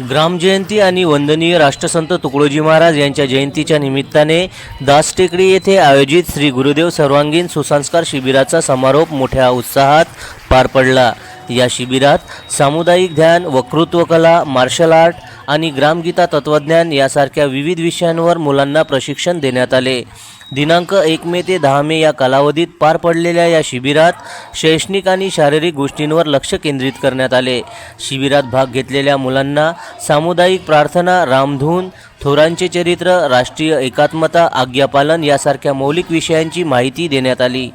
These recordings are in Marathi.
ग्रामजयंती आणि वंदनीय राष्ट्रसंत तुकडोजी महाराज यांच्या जयंतीच्या निमित्ताने दासटेकडी येथे आयोजित श्री गुरुदेव सर्वांगीण सुसंस्कार शिबिराचा समारोप मोठ्या उत्साहात पार पडला. या शिबिरात सामुदायिक ध्यान वक्तृत्वकला मार्शल आर्ट आणि ग्रामगीता तत्त्वज्ञान यासारख्या विविध विषयांवर मुलांना प्रशिक्षण देण्यात आले. दिनांक एक मे ते दहा मे या कालावधीत पार पडलेल्या या शिबिरात शैक्षणिक आणि शारीरिक गोष्टींवर लक्ष केंद्रित करण्यात आले. शिबिरात भाग घेतलेल्या मुलांना सामुदायिक प्रार्थना रामधून थोरांचे चरित्र राष्ट्रीय एकात्मता आज्ञापालन यासारख्या मौलिक विषयांची माहिती देण्यात आली.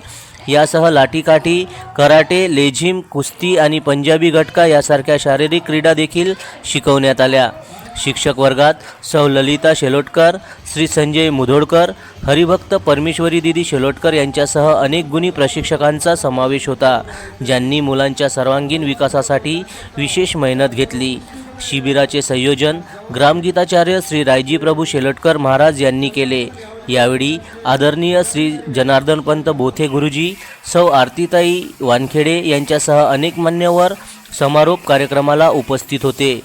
यासह लाठीकाठी कराटे लेझिम कुस्ती आणि पंजाबी गटका यासारख्या शारीरिक क्रीडा देखील शिकवण्यात आल्या. शिक्षक वर्गात सौ ललिता शेलोटकर श्री संजय मुधोडकर हरिभक्त परमेश्वरी दिदी शेलोटकर यांच्यासह अनेक गुणी प्रशिक्षकांचा समावेश होता ज्यांनी मुलांच्या सर्वांगीण विकासासाठी विशेष मेहनत घेतली. शिबिराचे संयोजन ग्रामगीताचार्य श्री रायजी प्रभू शेलोटकर महाराज यांनी केले. यावेळी आदरणीय श्री जनार्दनपंत बोथे गुरुजी सौ आरतीताई वानखेडे यांच्यासह अनेक मान्यवर समारोप कार्यक्रमाला उपस्थित होते.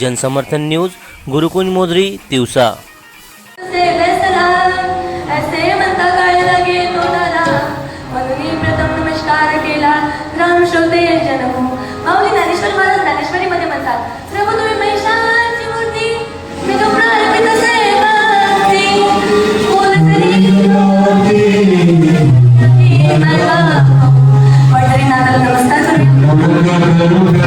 जनसमर्थन न्यूज गुरुकुंज मोदरी दिवसा केला. benvenuti